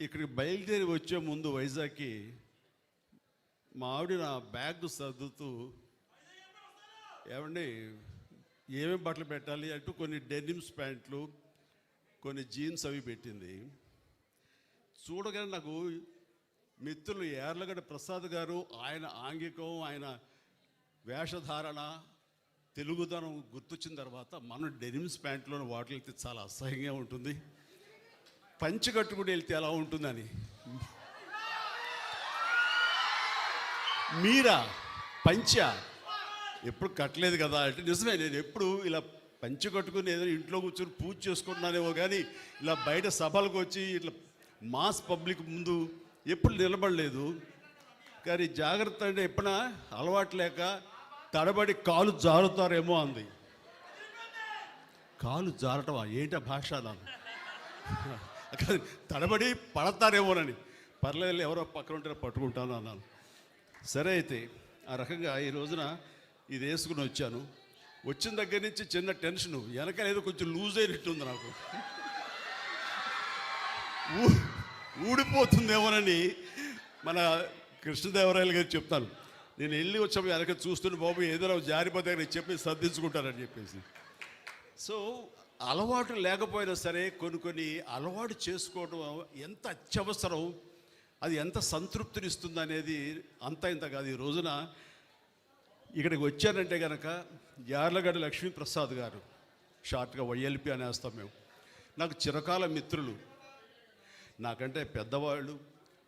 ఇక్కడికి బయలుదేరి వచ్చే ముందు వైజాగ్కి మా ఆవిడ నా బ్యాగ్ సర్దుతూ ఏమండి ఏమేమి బట్టలు పెట్టాలి? అంటూ కొన్ని డెనిమ్స్ ప్యాంట్లు కొన్ని జీన్స్ అవి పెట్టింది. చూడగానే నాకు మిత్రులు ఏర్లగడ్డ ప్రసాద్ గారు ఆయన ఆంగికం ఆయన వేషధారణ తెలుగుదనం గుర్తొచ్చిన తర్వాత మనం డెనిమ్స్ ప్యాంట్లోని వాటికి వెళ్తే చాలా అసహ్యంగా ఉంటుంది. పంచి కట్టుకుని వెళ్తే ఎలా ఉంటుందని? మీరా? పంచ? ఎప్పుడు కట్టలేదు కదా అంటే నిజమే నేను ఎప్పుడు ఇలా పంచి కట్టుకుని ఏదో ఇంట్లో కూర్చొని పూజ చేసుకుంటున్నానేమో కానీ ఇలా బయట సభలకు వచ్చి ఇట్లా మాస్ పబ్లిక్ ముందు ఎప్పుడు నిలబడలేదు. కానీ జాగ్రత్త అంటే ఎప్పుడైనా అలవాటు లేక తడబడి కాలు జారుతారేమో అంది. కాలు జారటమా? ఏంటి ఆ భాష నాకు అక్కడ తడబడి పడతారేమోనని. పర్లేదు ఎవరో పక్కన ఉంటే పట్టుకుంటాను అన్నాను. సరే అయితే ఆ రకంగా ఈ రోజున ఇది వేసుకుని వచ్చాను. వచ్చిన దగ్గర నుంచి చిన్న టెన్షన్ వెనక ఏదో కొంచెం లూజ్ అయినట్టుంది నాకు. ఊ- ఊడిపోతుందేమోనని మన కృష్ణదేవరాయలు గారు చెప్తాను నేను వెళ్ళి వచ్చాము వెనక చూస్తున్న బాబు ఏదైనా జారిపోతే చెప్పి సర్దించుకుంటారని చెప్పేసి. సో అలవాటు లేకపోయినా సరే కొన్ని కొన్ని అలవాటు చేసుకోవడం ఎంత అత్యవసరం అది ఎంత సంతృప్తినిస్తుంది అనేది అంత ఇంత కాదు. ఈ రోజున ఇక్కడికి వచ్చానంటే కనుక యార్లగడ్డ లక్ష్మీప్రసాద్ గారు షార్ట్గా వైఎల్పి అనేస్తాం మేము. నాకు చిరకాల మిత్రులు. నాకంటే పెద్దవాళ్ళు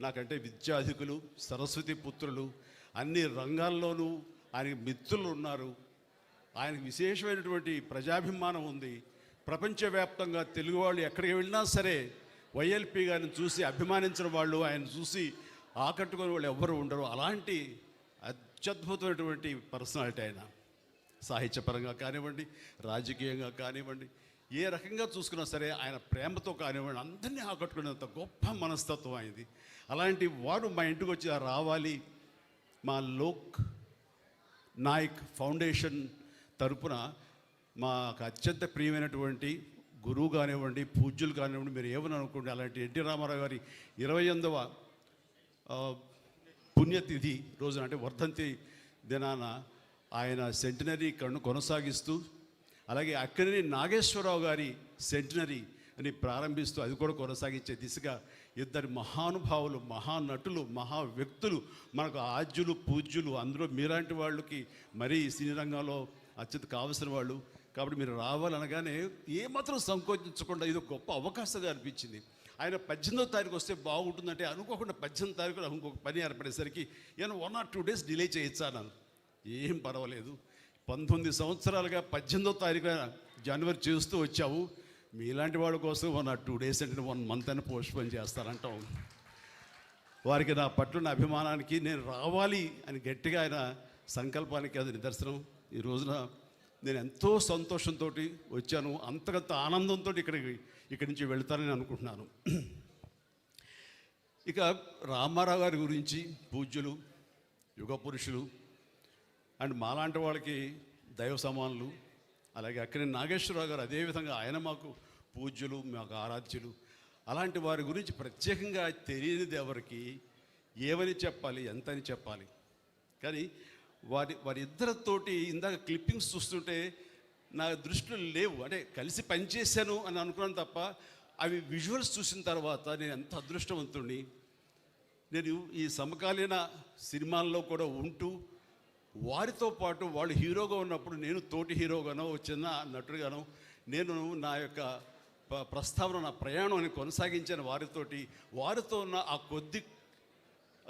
నాకంటే విద్యాధికులు సరస్వతి పుత్రులు అన్ని రంగాల్లోనూ ఆయనకి మిత్రులు ఉన్నారు. ఆయనకు విశేషమైనటువంటి ప్రజాభిమానం ఉంది. ప్రపంచవ్యాప్తంగా తెలుగు వాళ్ళు ఎక్కడికి వెళ్ళినా సరే వైఎల్పి గారిని చూసి అభిమానించిన వాళ్ళు ఆయన చూసి ఆకట్టుకునే వాళ్ళు ఎవ్వరు ఉండరు. అలాంటి అత్యద్భుతమైనటువంటి పర్సనాలిటీ ఆయన. సాహిత్యపరంగా కానివ్వండి రాజకీయంగా కానివ్వండి ఏ రకంగా చూసుకున్నా సరే ఆయన ప్రేమతో కానివ్వండి అందరినీ ఆకట్టుకునేంత గొప్ప మనస్తత్వం ఆయనది. అలాంటి వాడు మా ఇంటికి వచ్చి రావాలి మా లోక్ నాయక్ ఫౌండేషన్ తరపున మాకు అత్యంత ప్రియమైనటువంటి గురువు కానివ్వండి పూజ్యులు కానివ్వండి మీరు ఏమని అనుకోండి అలాంటి ఎన్టీ రామారావు గారి ఇరవై ఎనిమిదవ పుణ్యతిథి రోజున అంటే వర్ధంతి దినాన ఆయన సెంటినరీ కన్ను కొనసాగిస్తూ అలాగే అక్కడిని నాగేశ్వరరావు గారి సెంటినరీ అని ప్రారంభిస్తూ అది కూడా కొనసాగించే దిశగా ఇద్దరు మహానుభావులు మహానటులు మహా వ్యక్తులు మనకు ఆద్యులు పూజ్యులు అందులో మీలాంటి వాళ్ళకి మరీ సినీ రంగంలో అత్యంత కావలసిన వాళ్ళు కాబట్టి మీరు రావాలనగానే ఏమాత్రం సంకోచించకుండా ఇది ఒక గొప్ప అవకాశంగా అనిపించింది. ఆయన పద్దెనిమిదో తారీఖు వస్తే బాగుంటుందంటే అనుకోకుండా పద్దెనిమిది తారీఖున ఇంకొక పని ఏర్పడేసరికి నేను one or two days delay చేయించాను ఏం పర్వాలేదు. పంతొమ్మిది సంవత్సరాలుగా పద్దెనిమిదో తారీఖు జనవరి చేస్తూ వచ్చావు. మీలాంటి వాడి కోసం వన్ ఆర్ టూ డేస్ అంటే వన్ మంత్ అని పోస్ట్పోన్ చేస్తారంటాం వారికి నా పట్ల నా అభిమానానికి నేను రావాలి అని గట్టిగా ఆయన సంకల్పానికి అది నిదర్శనం. ఈ రోజున నేను ఎంతో సంతోషంతో వచ్చాను. అంతకంత ఆనందంతో ఇక్కడికి ఇక్కడి నుంచి వెళ్తానని అనుకుంటున్నాను. ఇక రామారావు గారి గురించి పూజ్యులు యుగ పురుషులు అండ్ మాలాంటి వాళ్ళకి దైవ సమానులు అలాగే అక్కడి నాగేశ్వరరావు గారు అదేవిధంగా ఆయన మాకు పూజ్యులు మాకు ఆరాధ్యులు. అలాంటి వారి గురించి ప్రత్యేకంగా తెలియనిది ఎవరికి ఏమని చెప్పాలి ఎంతని చెప్పాలి. కానీ వారి వారిద్దరితోటి ఇందాక క్లిప్పింగ్స్ చూస్తుంటే నా దృష్టిలో లేవు. అంటే కలిసి పనిచేశాను అని అనుకున్నాను తప్ప అవి విజువల్స్ చూసిన తర్వాత నేను ఎంత అదృష్టవంతుడిని నేను ఈ సమకాలీన సినిమాల్లో కూడా ఉంటూ వారితో పాటు వాళ్ళు హీరోగా ఉన్నప్పుడు నేను తోటి హీరోగానో చిన్న నటుడుగానో నేను నా యొక్క ప్రస్తావన నా ప్రయాణాన్ని కొనసాగించాను వారితోటి. వారితో ఉన్న ఆ కొద్ది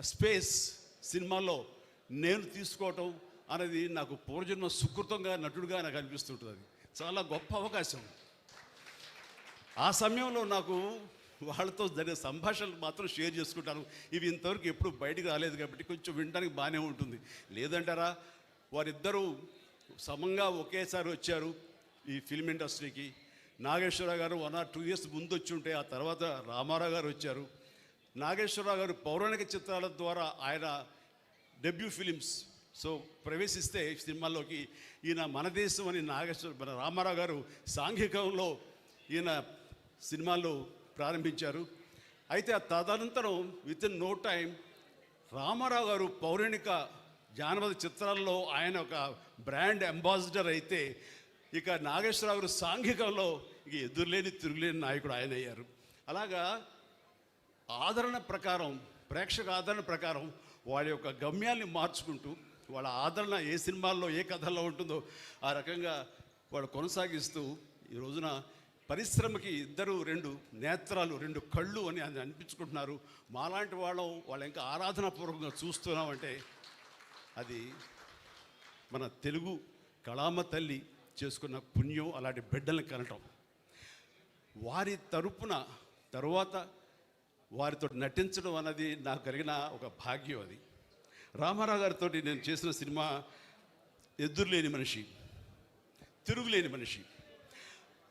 స్పేస్ సినిమాలో నేను తీసుకోవటం అనేది నాకు పూర్వజన్మ సుకృతంగా నటుడుగా నాకు అనిపిస్తుంటుంది చాలా గొప్ప అవకాశం. ఆ సమయంలో నాకు వాళ్ళతో జరిగే సంభాషణలు మాత్రం షేర్ చేసుకుంటాను. ఇవి ఇంతవరకు ఎప్పుడు బయటకు రాలేదు కాబట్టి కొంచెం వినడానికి బాగానే ఉంటుంది. లేదంటారా వారిద్దరూ సమంగా ఒకేసారి వచ్చారు ఈ ఫిల్మ్ ఇండస్ట్రీకి. నాగేశ్వరరావు గారు వన్ ఆర్ టూ ఇయర్స్ ముందు వచ్చి ఉంటే ఆ తర్వాత రామారావు గారు వచ్చారు. నాగేశ్వరరావు గారు పౌరాణిక చిత్రాల ద్వారా ఆయన డెబ్యూ ఫిలిమ్స్ సో ప్రవేశిస్తే సినిమాల్లోకి ఈయన మన దేశం అని నాగేశ్వర మన రామారావు గారు సాంఘికంలో ఈయన సినిమాల్లో ప్రారంభించారు. అయితే ఆ తదనంతరం within no time Rama Rao garu పౌరాణిక జానపద చిత్రాల్లో ఆయన ఒక బ్రాండ్ అంబాసిడర్ అయితే ఇక నాగేశ్వరరావు గారు సాంఘికంలో ఇక ఎదురులేని తిరుగులేని నాయకుడు ఆయన అయ్యారు. అలాగా ఆదరణ ప్రకారం ప్రేక్షక ఆదరణ ప్రకారం వాడి యొక్క గమ్యాన్ని మార్చుకుంటూ వాళ్ళ ఆదరణ ఏ సినిమాల్లో ఏ కథల్లో ఉంటుందో ఆ రకంగా వాళ్ళు కొనసాగిస్తూ ఈ రోజున పరిశ్రమకి ఇద్దరు రెండు నేత్రాలు రెండు కళ్ళు అని అని అనిపించుకుంటున్నారు. మాలాంటి వాళ్ళం వాళ్ళ ఇంకా ఆరాధనాపూర్వకంగా చూస్తున్నామంటే అది మన తెలుగు కళామ తల్లి చేసుకున్న పుణ్యం అలాంటి బిడ్డలను కనటం. వారి తరపున తరువాత వారితో నటించడం అన్నది నాకు కలిగిన ఒక భాగ్యం అది. రామారావు గారితో నేను చేసిన సినిమా ఎదురులేని మనిషి తిరుగులేని మనిషి.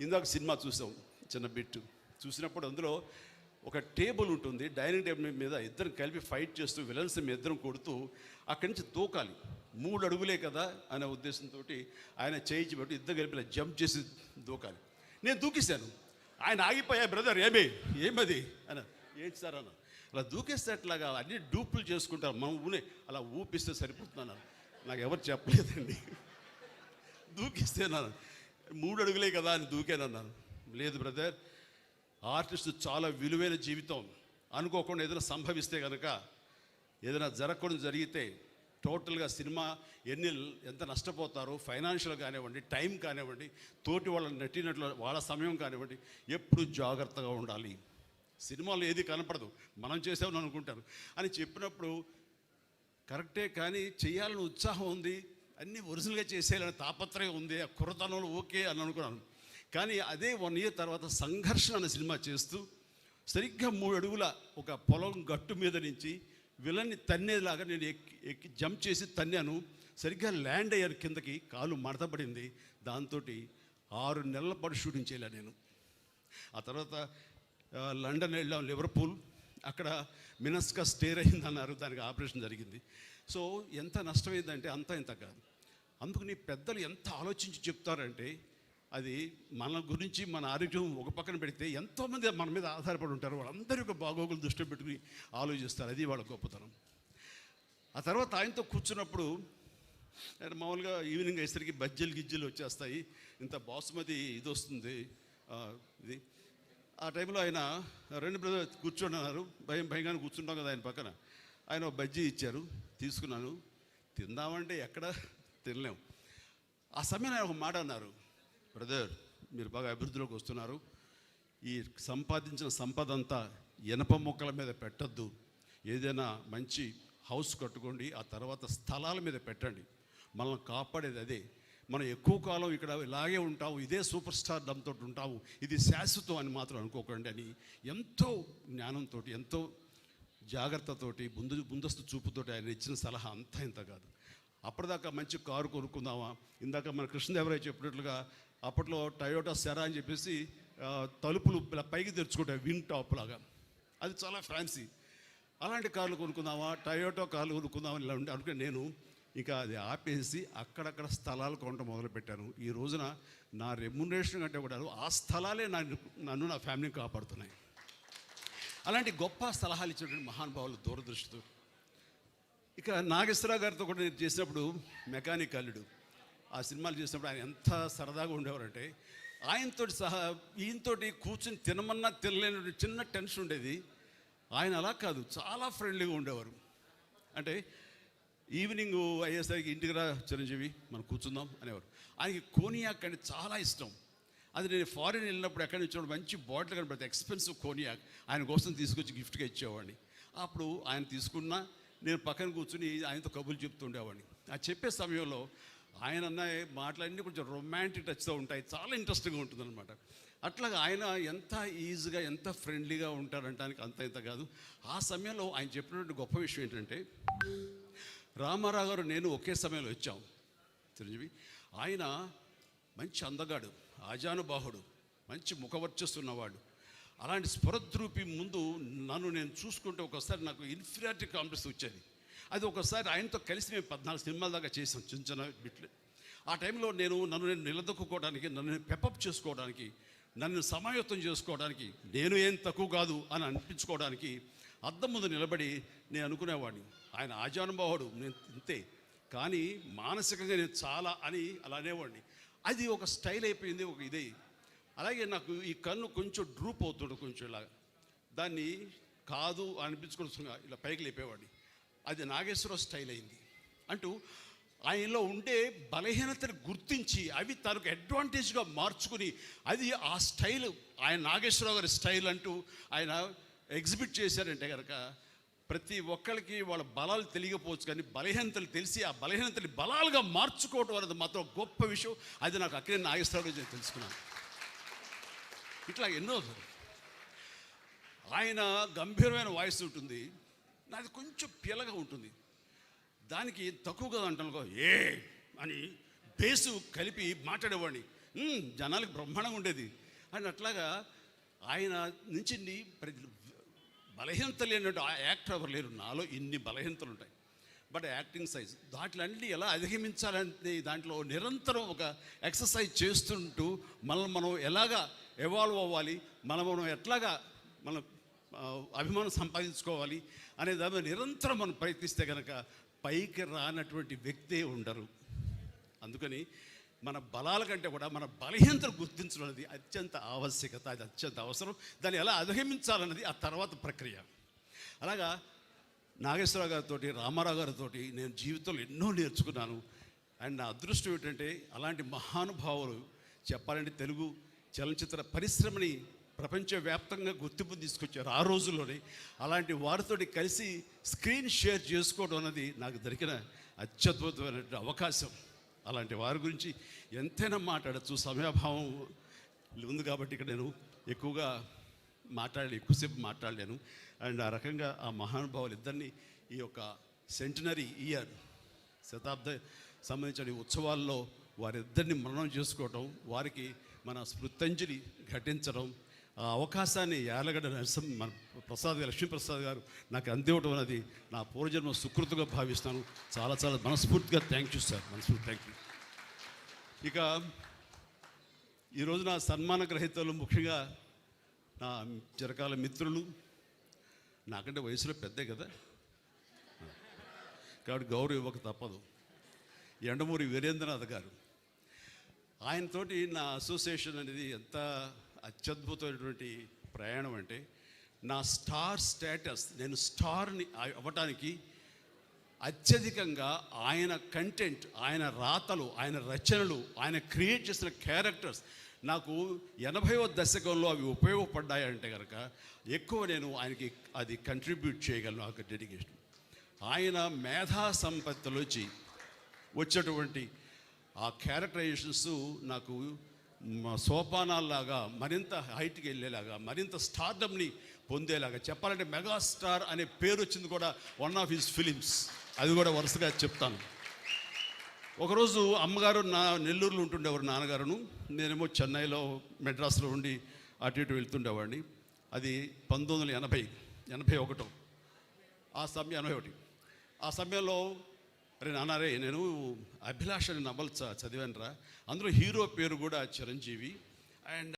ఇందాక సినిమా చూసాం చిన్న బిట్టు. చూసినప్పుడు అందులో ఒక టేబుల్ ఉంటుంది డైనింగ్ టేబుల్ మీద ఇద్దరు కలిపి ఫైట్ చేస్తూ విలన్స్ మీ ఇద్దరం కొడుతూ అక్కడి నుంచి తూకాలి. మూడు అడుగులే కదా అనే ఉద్దేశంతో ఆయన చేయించి పెట్టి ఇద్దరు కలిపి జంప్ చేసి దూకాలి నేను దూకిస్తాను ఆయన ఆగిపోయా బ్రదర్ ఏమే? ఏమది? అని ఏడ్చారన్న అలా దూకేస్తే అట్లాగా అన్ని డూపులు చేసుకుంటారు. మనం ఊనే అలా ఊపిస్తే సరిపోతున్నాను నాకు ఎవరు చెప్పలేదండి. దూకిస్తేనాను మూడు అడుగులే కదా అని దూకానన్నాను లేదు బ్రదర్ ఆర్టిస్ట్ చాలా విలువైన జీవితం. అనుకోకుండా ఏదైనా సంభవిస్తే కనుక ఏదైనా జరగకుండా జరిగితే టోటల్గా సినిమా ఎన్ని ఎంత నష్టపోతారో ఫైనాన్షియల్ కానివ్వండి టైం కానివ్వండి తోటి వాళ్ళ నటినట్లు వాళ్ళ సమయం కానివ్వండి ఎప్పుడు జాగ్రత్తగా ఉండాలి. సినిమాలో ఏది కనపడదు. మనం చేసామని అనుకుంటారు. అని చెప్పినప్పుడు కరెక్టే కానీ చేయాలని ఉత్సాహం ఉంది. అన్నీ ఒరిజినల్గా చేసేయాలని తాపత్రయం ఉంది. ఆ కుర్రతనంలో ఓకే అని అనుకున్నాను. కానీ అదే వన్ ఇయర్ తర్వాత సంఘర్షణ అనే సినిమా చేస్తూ సరిగ్గా మూడు అడుగుల ఒక పొలం గట్టు మీద నుంచి విలన్ని తన్నేలాగా నేను ఎక్కి ఎక్కి జంప్ చేసి తన్నాను. సరిగ్గా ల్యాండ్ అయ్యాను కిందకి. కాలు మడతపడింది దాంతో ఆరు నెలల పాటు షూటింగ్ చేయలే నేను. ఆ తర్వాత లండన్ వెళ్ళాం లివర్పూల్. అక్కడ మినస్కా స్టేర్ అయింది అన్నారు దానికి ఆపరేషన్ జరిగింది. సో ఎంత నష్టమైందంటే అంత ఇంత కాదు. అందుకు నీ పెద్దలు ఎంత ఆలోచించి చెప్తారంటే అది మన గురించి మన ఆరోగ్యం ఒక పక్కన పెడితే ఎంతోమంది మన మీద ఆధారపడి ఉంటారు. వాళ్ళందరి యొక్క బాగోగులు దృష్టిలో పెట్టుకుని ఆలోచిస్తారు. అది వాళ్ళ గొప్పతనం. ఆ తర్వాత ఆయనతో కూర్చున్నప్పుడు మామూలుగా ఈవినింగ్ అయ్యేసరికి బజ్జీలు గిజ్జలు వచ్చేస్తాయి. ఇంత బాసుమతి ఇది వస్తుంది. ఇది ఆ టైంలో ఆయన రెండు బ్రదర్ కూర్చొని భయం భయంగానే కూర్చుంటాం కదా ఆయన పక్కన. ఆయన ఒక బజ్జీ ఇచ్చారు తీసుకున్నాను. తిందామంటే ఎక్కడ తినలేం. ఆ సమయంలో ఆయన ఒక మాట అన్నారు. బ్రదర్ మీరు బాగా అభివృద్ధిలోకి వస్తున్నారు. ఈ సంపాదించిన సంపద అంతా ఇనప మొక్కల మీద పెట్టద్దు. ఏదైనా మంచి హౌస్ కట్టుకోండి ఆ తర్వాత స్థలాల మీద పెట్టండి. మనల్ని కాపాడేది అదే. మనం ఎక్కువ కాలం ఇక్కడ ఇలాగే ఉంటాము ఇదే సూపర్ స్టార్ డంతో ఉంటాము ఇది శాశ్వతం అని మాత్రం అనుకోకండి అని ఎంతో జ్ఞానంతో ఎంతో జాగ్రత్తతోటి ముందు ముందస్తు చూపుతోటి ఆయన ఇచ్చిన సలహా అంతా ఇంత కాదు. అప్పటిదాకా మంచి కారు కొనుక్కుందామా? ఇందాక మన కృష్ణదేవరాయ చెప్పినట్లుగా అప్పట్లో టయోటా సెరా అని చెప్పేసి తలుపులు ఇలా పైకి తెరుచుకుంటాయి విన్ టాప్ లాగా. అది చాలా ఫ్యాన్సీ. అలాంటి కార్లు కొనుక్కుందామా? టయోటో కార్లు కొనుక్కుందామా? ఇలా ఉంటే అనుకుని నేను ఇంకా అది ఆపేసి అక్కడక్కడ స్థలాలు కొనడం మొదలుపెట్టాను ఈ రోజున నా రెమ్యునరేషన్ కంటే కూడా ఆ స్థలాలే నన్ను నన్ను నా ఫ్యామిలీని కాపాడుతున్నాయి. అలాంటి గొప్ప సలహాలు ఇచ్చినటువంటి మహానుభావులు దూరదృష్టితో. ఇక నాగేశ్వరరావు గారితో కూడా నేను చేసినప్పుడు మెకానిక్ అల్లుడు. ఆ సినిమాలు చేసినప్పుడు ఆయన ఎంత సరదాగా ఉండేవారంటే ఆయనతో సహా ఈయనతోటి కూర్చుని తినమన్నా తినలేని చిన్న టెన్షన్ ఉండేది. ఆయన అలా కాదు చాలా ఫ్రెండ్లీగా ఉండేవారు. అంటే ఈవినింగ్ అయ్యేసరికి ఇంటికి రా చిరంజీవి మనం కూర్చుందాం అనేవారు ఆయనకి కోనియాక్ అంటే చాలా ఇష్టం. అది నేను ఫారిన్ వెళ్ళినప్పుడు ఎక్కడి నుంచి మంచి బాటిల్ కనబడితే ఎక్స్పెన్సివ్ కోనియాక్. ఆయన కోసం తీసుకొచ్చి గిఫ్ట్గా ఇచ్చేవాడిని. అప్పుడు ఆయన తీసుకున్న నేను పక్కన కూర్చుని ఆయనతో కబుర్లు చెప్తుండేవాడిని ఆ చెప్పే సమయంలో ఆయన అన్న మాటలన్నీ కొంచెం రొమాంటిక్ టచ్తో ఉంటాయి చాలా ఇంట్రెస్టింగ్గా ఉంటుంది అనమాట అట్లాగా ఆయన ఎంత ఈజీగా ఎంత ఫ్రెండ్లీగా ఉంటారంటానికి అంత ఇంత కాదు. ఆ సమయంలో ఆయన చెప్పినటువంటి గొప్ప విషయం ఏంటంటే రామారావు గారు నేను ఒకే సమయంలో వచ్చాం. చిరంజీవి ఆయన మంచి అందగాడు ఆజానుబాహుడు మంచి ముఖవర్చస్తున్నవాడు. అలాంటి స్ఫురద్రూపి ముందు నన్ను నేను చూసుకుంటే ఒకసారి నాకు ఇన్ఫీరియారిటీ కాంప్లెక్స్ వచ్చేది. అది ఒకసారి ఆయనతో కలిసి మేము పద్నాలుగు సినిమాల దాకా చేసాం చిన్న చిన్న బిట్లు. ఆ టైంలో నేను నన్ను నేను నిలదొక్కుకోవడానికి నన్ను నేను చేసుకోవడానికి నన్ను సమాయత్తం చేసుకోవడానికి నేను ఏం తక్కువ కాదు అని అనిపించుకోవడానికి అద్దం ముందు నిలబడి నేను అనుకునేవాడిని. ఆయన ఆజానుభావుడు నేను ఇంతే. కానీ మానసికంగా నేను చాలా అని అలా అనేవాడిని. అది ఒక స్టైల్ అయిపోయింది ఒక ఇదే. అలాగే నాకు ఈ కన్ను కొంచెం డ్రూప్ అవుతుండే కొంచెం ఇలా దాన్ని కాదు అనిపించుకుని ఇలా పైకి లేపేవాడిని. అది నాగేశ్వర స్టైల్ అయింది. అంటూ ఆయనలో ఉండే బలహీనతను గుర్తించి అవి తనకు అడ్వాంటేజ్గా మార్చుకుని అది ఆ స్టైల్ ఆయన నాగేశ్వరరావు గారి స్టైల్ అంటూ ఆయన ఎగ్జిబిట్ చేశారంటే కనుక ప్రతి ఒక్కరికి వాళ్ళ బలాలు తెలియకపోవచ్చు కానీ బలహీనతలు తెలిసి ఆ బలహీనతని బలాలుగా మార్చుకోవడం అనేది మాత్రం గొప్ప విషయం. అది నాకు అక్కడే నాగేశ్వరరావు నేను తెలుసుకున్నాను. ఇట్లా ఎన్నో ఆయన గంభీరమైన వాయిస్ ఉంటుంది. నాది కొంచెం పిల్లగా ఉంటుంది. దానికి తక్కువగా అంటాను ఏ అని బేసు కలిపి మాట్లాడేవాడిని. జనాలకు బ్రహ్మాండంగా ఉండేది. అని అట్లాగా ఆయన నుంచి ప్రతి బలహీనత లేనట్టు ఆ యాక్టర్ ఎవరు లేరు. నాలో ఇన్ని బలహీనతలు ఉంటాయి బట్ యాక్టింగ్ సైజ్ దాంట్లన్నీ ఎలా అధిగమించాలంటే దాంట్లో నిరంతరం ఒక ఎక్సర్సైజ్ చేస్తుంటూ మనల్ని మనం ఎలాగా ఎవాల్వ్ అవ్వాలి మనం మనం ఎట్లాగా మనం అభిమానం సంపాదించుకోవాలి అనే దాని మీద నిరంతరం మనం ప్రయత్నిస్తే కనుక పైకి రానటువంటి వ్యక్తే ఉండరు. అందుకని మన బలాల కంటే కూడా మన బలహీనతను గుర్తించడం అనేది అత్యంత ఆవశ్యకత అది అత్యంత అవసరం. దాన్ని ఎలా అధిగమించాలన్నది ఆ తర్వాత ప్రక్రియ. అలాగా నాగేశ్వరరావు గారితో రామారావు గారితో నేను జీవితంలో ఎన్నో నేర్చుకున్నాను. అండ్ నా అదృష్టం ఏంటంటే అలాంటి మహానుభావులు చెప్పాలంటే తెలుగు చలనచిత్ర పరిశ్రమని ప్రపంచవ్యాప్తంగా గుర్తింపు తీసుకొచ్చారు ఆ రోజుల్లోనే. అలాంటి వారితో కలిసి స్క్రీన్ షేర్ చేసుకోవడం అనేది నాకు దొరికిన అత్యద్భుతమైన అవకాశం. అలాంటి వారి గురించి ఎంతైనా మాట్లాడచ్చు. సమయాభావం ఉంది కాబట్టి ఇక్కడ నేను ఎక్కువగా మాట్లాడలే ఎక్కువసేపు మాట్లాడలేను. అండ్ ఆ రకంగా ఆ మహానుభావులు ఇద్దరిని ఈ యొక్క సెంటనరీ ఇయర్ శతాబ్ద సంబంధించిన ఉత్సవాల్లో వారిద్దరిని మరణం చేసుకోవటం వారికి మన స్మృతంజలి ఘటించడం ఆ అవకాశాన్ని యాలగడ్డ నరసింహ మన ప్రసాద్ గారు లక్ష్మీప్రసాద్ గారు నాకు అందివటం అనేది నా పూర్వజన్మ సుకృతిగా భావిస్తాను. చాలా చాలా మనస్ఫూర్తిగా థ్యాంక్ యూ సార్ మనస్ఫూర్తి థ్యాంక్ యూ ఇక ఈరోజు నా సన్మాన గ్రహీతలు ముఖ్యంగా నా చిరకాల మిత్రులు. నాకంటే వయసులో పెద్దే కదా. కాబట్టి గౌరవ ఇవ్వక తప్పదు. ఎండమూరి వీరేంద్రనాథ్ గారు. ఆయనతోటి నా అసోసియేషన్ అనేది ఎంత అత్యద్భుతమైనటువంటి ప్రయాణం అంటే నా స్టార్ స్టేటస్ నేను స్టార్ని అవ్వటానికి అత్యధికంగా ఆయన కంటెంట్ ఆయన రాతలు ఆయన రచనలు ఆయన క్రియేట్ చేసిన క్యారెక్టర్స్ నాకు ఎనభైవ దశకంలో అవి ఉపయోగపడ్డాయంటే కనుక ఎక్కువ నేను ఆయనకి అది కంట్రిబ్యూట్ చేయగలను ఆ డెడికేషన్ ఆయన మేధా సంపత్తిలోంచి వచ్చేటువంటి ఆ క్యారెక్టరైజేషన్స్ నాకు సోపానాల్లాగా మరింత హైట్కి వెళ్ళేలాగా మరింత స్టార్డమ్ని పొందేలాగా చెప్పాలంటే మెగాస్టార్ అనే పేరు వచ్చింది కూడా వన్ ఆఫ్ హిస్ ఫిలిమ్స్. అది కూడా వరుసగా చెప్తాను. ఒకరోజు అమ్మగారు నా నెల్లూరులో ఉంటుండేవారు నాన్నగారును. నేనేమో చెన్నైలో మెడ్రాస్లో ఉండి అటు ఇటు వెళ్తుండేవాడిని. అది పంతొమ్మిది వందల ఎనభై ఎనభై ఒకటో. ఆ సమయం ఎనభై ఒకటి. ఆ సమయంలో అరే నాన్నారే నేను అభిలాషని అనే నవల చదివాను రా అందులో హీరో పేరు కూడా చిరంజీవి. అండ్